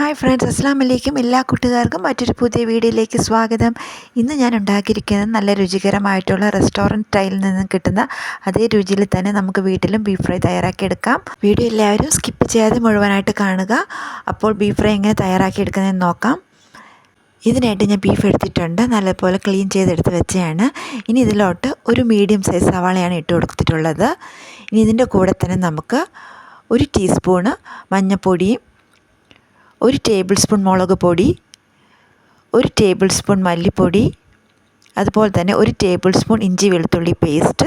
Hi friends അസ്സാം വലൈക്കും എല്ലാ കൂട്ടുകാർക്കും മറ്റൊരു പുതിയ വീഡിയോയിലേക്ക് സ്വാഗതം. ഇന്ന് ഞാൻ ഉണ്ടാക്കിയിരിക്കുന്നത് നല്ല രുചികരമായിട്ടുള്ള റെസ്റ്റോറന്റ് സ്റ്റൈലിൽ നിന്നും കിട്ടുന്ന അതേ രുചിയിൽ തന്നെ നമുക്ക് വീട്ടിലും ബീഫ് ഫ്രൈ തയ്യാറാക്കിയെടുക്കാം വീഡിയോ എല്ലാവരും സ്കിപ്പ് ചെയ്യാതെ മുഴുവനായിട്ട് കാണുക. അപ്പോൾ ബീഫ് ഫ്രൈ എങ്ങനെ തയ്യാറാക്കിയെടുക്കുന്നതെന്ന് നോക്കാം. ഇതിനായിട്ട് ഞാൻ ബീഫ് എടുത്തിട്ടുണ്ട്. നല്ലപോലെ ക്ലീൻ ചെയ്തെടുത്ത് വെച്ചതാണ്. ഇനി ഇതിലോട്ട് ഒരു മീഡിയം സൈസ് സവാളയാണ് ഇട്ട് കൊടുത്തിട്ടുള്ളത്. ഇനി ഇതിന്റെ കൂടെ തന്നെ നമുക്ക് ഒരു ടീസ്പൂണ് മഞ്ഞൾപ്പൊടിയും ഒരു ടേബിൾ സ്പൂൺ മുളക് പൊടി ഒരു ടേബിൾ സ്പൂൺ മല്ലിപ്പൊടി അതുപോലെ തന്നെ ഒരു ടേബിൾ സ്പൂൺ ഇഞ്ചി വെളുത്തുള്ളി പേസ്റ്റ്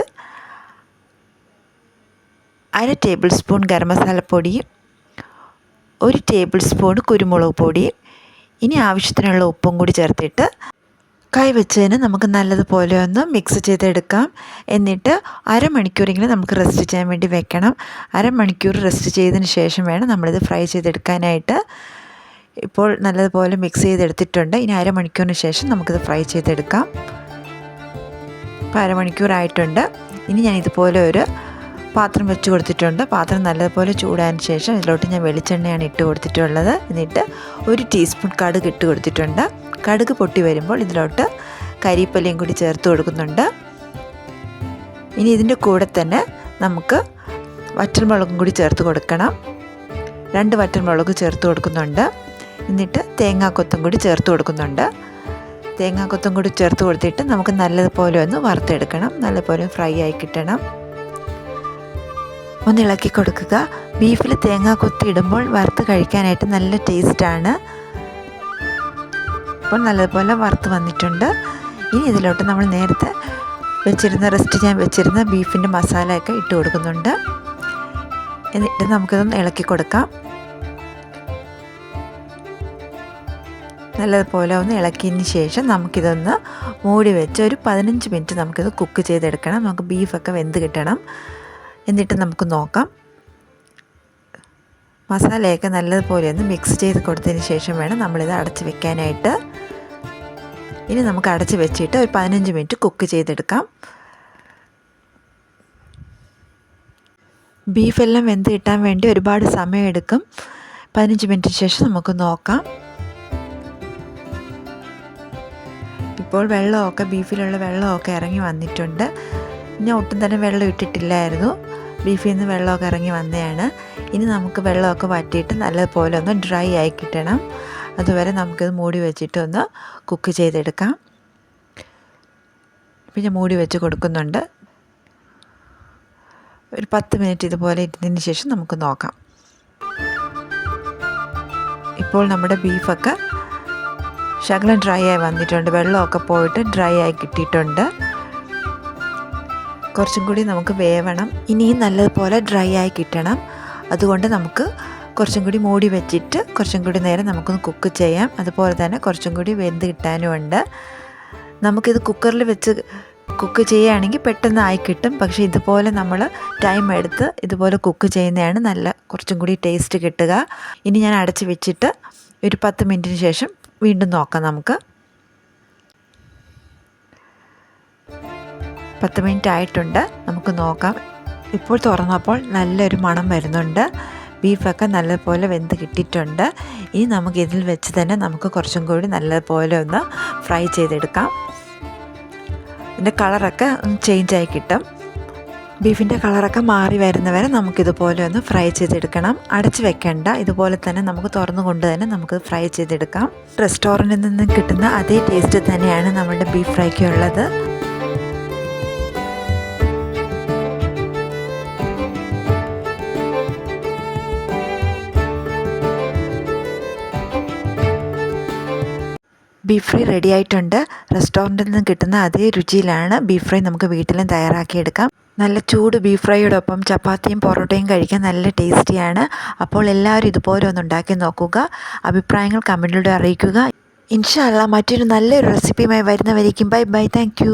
അര ടേബിൾ സ്പൂൺ ഗരം മസാലപ്പൊടി ഒരു ടേബിൾ സ്പൂൺ കുരുമുളക് പൊടി ഇനി ആവശ്യത്തിനുള്ള ഉപ്പും കൂടി ചേർത്തിട്ട് കൈ വെച്ചതിന് നമുക്ക് നല്ലതുപോലെ ഒന്ന് മിക്സ് ചെയ്തെടുക്കാം. എന്നിട്ട് അരമണിക്കൂറെങ്കിലും നമുക്ക് റെസ്റ്റ് ചെയ്യാൻ വേണ്ടി വെക്കണം. അരമണിക്കൂർ റെസ്റ്റ് ചെയ്തതിന് ശേഷം വേണം നമ്മളിത് ഫ്രൈ ചെയ്തെടുക്കാനായിട്ട്. ഇപ്പോൾ നല്ലതുപോലെ മിക്സ് ചെയ്തെടുത്തിട്ടുണ്ട്. ഇനി അരമണിക്കൂറിന് ശേഷം നമുക്കിത് ഫ്രൈ ചെയ്തെടുക്കാം. ഇപ്പോൾ അരമണിക്കൂറായിട്ടുണ്ട്. ഇനി ഞാൻ ഇതുപോലെ ഒരു പാത്രം വെച്ച് കൊടുത്തിട്ടുണ്ട്. പാത്രം നല്ലതുപോലെ ചൂടായതിന് ശേഷം ഇതിലോട്ട് ഞാൻ വെളിച്ചെണ്ണയാണ് ഇട്ട് കൊടുത്തിട്ടുള്ളത്. എന്നിട്ട് ഒരു ടീസ്പൂൺ കടുക് ഇട്ട് കൊടുത്തിട്ടുണ്ട്. കടുക് പൊട്ടി വരുമ്പോൾ ഇതിലോട്ട് കരിപ്പലയും കൂടി ചേർത്ത് കൊടുക്കുന്നുണ്ട്. ഇനി ഇതിന്റെ കൂടെ തന്നെ നമുക്ക് വറ്റൽമുളകും കൂടി ചേർത്ത് കൊടുക്കണം. രണ്ട് വറ്റൽമുളക് ചേർത്ത് കൊടുക്കുന്നുണ്ട്. എന്നിട്ട് തേങ്ങാക്കൊത്തും കൂടി ചേർത്ത് കൊടുക്കുന്നുണ്ട്. തേങ്ങാക്കൊത്തും കൂടി ചേർത്ത് കൊടുത്തിട്ട് നമുക്ക് നല്ലതുപോലെ ഒന്ന് വറുത്തെടുക്കണം. നല്ലപോലെ ഫ്രൈ ആയി കിട്ടണം. ഒന്ന് ഇളക്കി കൊടുക്കുക. ബീഫിൽ തേങ്ങ കൊത്തി ഇടുമ്പോൾ വറുത്ത് കഴിക്കാനായിട്ട് നല്ല ടേസ്റ്റാണ് അപ്പോൾ നല്ലതുപോലെ വറുത്ത് വന്നിട്ടുണ്ട്. ഇനി ഇതിലോട്ട് നമ്മൾ നേരത്തെ വെച്ചിരുന്ന റെസ്റ്റ് ഞാൻ വെച്ചിരുന്ന ബീഫിന്റെ മസാലയൊക്കെ ഇട്ട് കൊടുക്കുന്നുണ്ട്. എന്നിട്ട് നമുക്കിതൊന്ന് ഇളക്കി കൊടുക്കാം. നല്ലതുപോലെ ഒന്ന് ഇളക്കിയതിന് ശേഷം നമുക്കിതൊന്ന് മൂടി വെച്ച് ഒരു പതിനഞ്ച് മിനിറ്റ് നമുക്കിത് കുക്ക് ചെയ്തെടുക്കണം. നമുക്ക് ബീഫൊക്കെ വെന്ത് കിട്ടണം. എന്നിട്ട് നമുക്ക് നോക്കാം. മസാലയൊക്കെ നല്ലതുപോലെ ഒന്ന് മിക്സ് ചെയ്ത് കൊടുത്തതിന് ശേഷം വേണം നമ്മളിത് അടച്ച് വെക്കാനായിട്ട്. ഇനി നമുക്ക് അടച്ച് വെച്ചിട്ട് ഒരു പതിനഞ്ച് മിനിറ്റ് കുക്ക് ചെയ്തെടുക്കാം. ബീഫെല്ലാം വെന്ത് കിട്ടാൻ വേണ്ടി ഒരുപാട് സമയമെടുക്കും. പതിനഞ്ച് മിനിറ്റിന് ശേഷം നമുക്ക് നോക്കാം. ഇപ്പോൾ വെള്ളമൊക്കെ ബീഫിലുള്ള വെള്ളമൊക്കെ ഇറങ്ങി വന്നിട്ടുണ്ട്. ഞാൻ ഒട്ടും തന്നെ വെള്ളം ഇട്ടിട്ടില്ലായിരുന്നു. ബീഫിൽ നിന്ന് വെള്ളമൊക്കെ ഇറങ്ങി വന്നതാണ്. ഇനി നമുക്ക് വെള്ളമൊക്കെ വറ്റിയിട്ട് നല്ലതുപോലെ ഒന്ന് ഡ്രൈ ആയി കിട്ടണം. അതുവരെ നമുക്കിത് മൂടി വെച്ചിട്ടൊന്ന് കുക്ക് ചെയ്തെടുക്കാം. പിന്നെ മൂടി വെച്ച് കൊടുക്കുന്നുണ്ട്. ഒരു പത്ത് മിനിറ്റ് ഇതുപോലെ ഇരുന്നതിന് ശേഷം നമുക്ക് നോക്കാം. ഇപ്പോൾ നമ്മുടെ ബീഫൊക്കെ ശകലം ഡ്രൈ ആയി വന്നിട്ടുണ്ട്. വെള്ളമൊക്കെ പോയിട്ട് ഡ്രൈ ആയി കിട്ടിയിട്ടുണ്ട്. കുറച്ചും കൂടി നമുക്ക് വേവണം. ഇനിയും നല്ലതുപോലെ ഡ്രൈ ആയി കിട്ടണം. അതുകൊണ്ട് നമുക്ക് കുറച്ചും കൂടി മൂടി വെച്ചിട്ട് കുറച്ചും കൂടി നേരം നമുക്കൊന്ന് കുക്ക് ചെയ്യാം. അതുപോലെ തന്നെ കുറച്ചും കൂടി വെന്ത് കിട്ടാനുമുണ്ട് നമുക്കിത് കുക്കറിൽ വെച്ച് കുക്ക് ചെയ്യുകയാണെങ്കിൽ പെട്ടെന്ന് ആയി കിട്ടും. പക്ഷേ ഇതുപോലെ നമ്മൾ ടൈം എടുത്ത് ഇതുപോലെ കുക്ക് ചെയ്യുന്നതാണ് നല്ല കുറച്ചും കൂടി ടേസ്റ്റ് കിട്ടുക. ഇനി ഞാൻ അടച്ച് വെച്ചിട്ട് ഒരു പത്ത് മിനിറ്റിന് ശേഷം വീണ്ടും നോക്കാം നമുക്ക്. പത്ത് മിനിറ്റ് ആയിട്ടുണ്ട്. നമുക്ക് നോക്കാം. ഇപ്പോൾ തുറന്നപ്പോൾ നല്ലൊരു മണം വരുന്നുണ്ട്. ബീഫൊക്കെ നല്ലപോലെ വെന്ത് കിട്ടിയിട്ടുണ്ട്. ഇനി നമുക്ക് ഇതിൽ വെച്ച് തന്നെ നമുക്ക് കുറച്ചും കൂടി നല്ലപോലെ ഒന്ന് ഫ്രൈ ചെയ്തെടുക്കാം. ഇതിന്റെ കളറൊക്കെ ഒന്ന് ചേഞ്ച് ആയി കിട്ടും. ബീഫിന്റെ കളറൊക്കെ മാറി വരുന്നവരെ നമുക്കിതുപോലെ ഒന്ന് ഫ്രൈ ചെയ്തെടുക്കണം. അടച്ച് വെക്കേണ്ട. ഇതുപോലെ തന്നെ നമുക്ക് തുറന്നുകൊണ്ട് തന്നെ നമുക്ക് ഫ്രൈ ചെയ്തെടുക്കാം. റെസ്റ്റോറന്റിൽ നിന്ന് കിട്ടുന്ന അതേ ടേസ്റ്റ് തന്നെയാണ് നമ്മുടെ ബീഫ് ഫ്രൈക്ക് ഉള്ളത്. ബീഫ് ഫ്രൈ റെഡി ആയിട്ടുണ്ട്. റെസ്റ്റോറന്റിൽ നിന്ന് കിട്ടുന്ന അതേ രുചിയിലാണ് ബീഫ് ഫ്രൈ നമുക്ക് വീട്ടിലും തയ്യാറാക്കിയെടുക്കാം. നല്ല ചൂട് ബീഫ് ഫ്രൈയോടൊപ്പം ചപ്പാത്തിയും പൊറോട്ടയും കഴിക്കാൻ നല്ല ടേസ്റ്റിയാണ്. അപ്പോൾ എല്ലാവരും ഇതുപോലെ ഒന്ന് ഉണ്ടാക്കി നോക്കുക. അഭിപ്രായങ്ങൾ കമന്റിലൂടെ അറിയിക്കുക. ഇൻഷാല്ല മറ്റൊരു നല്ലൊരു റെസിപ്പിയുമായി വരുന്നവരേക്കും ബൈ ബൈ. താങ്ക്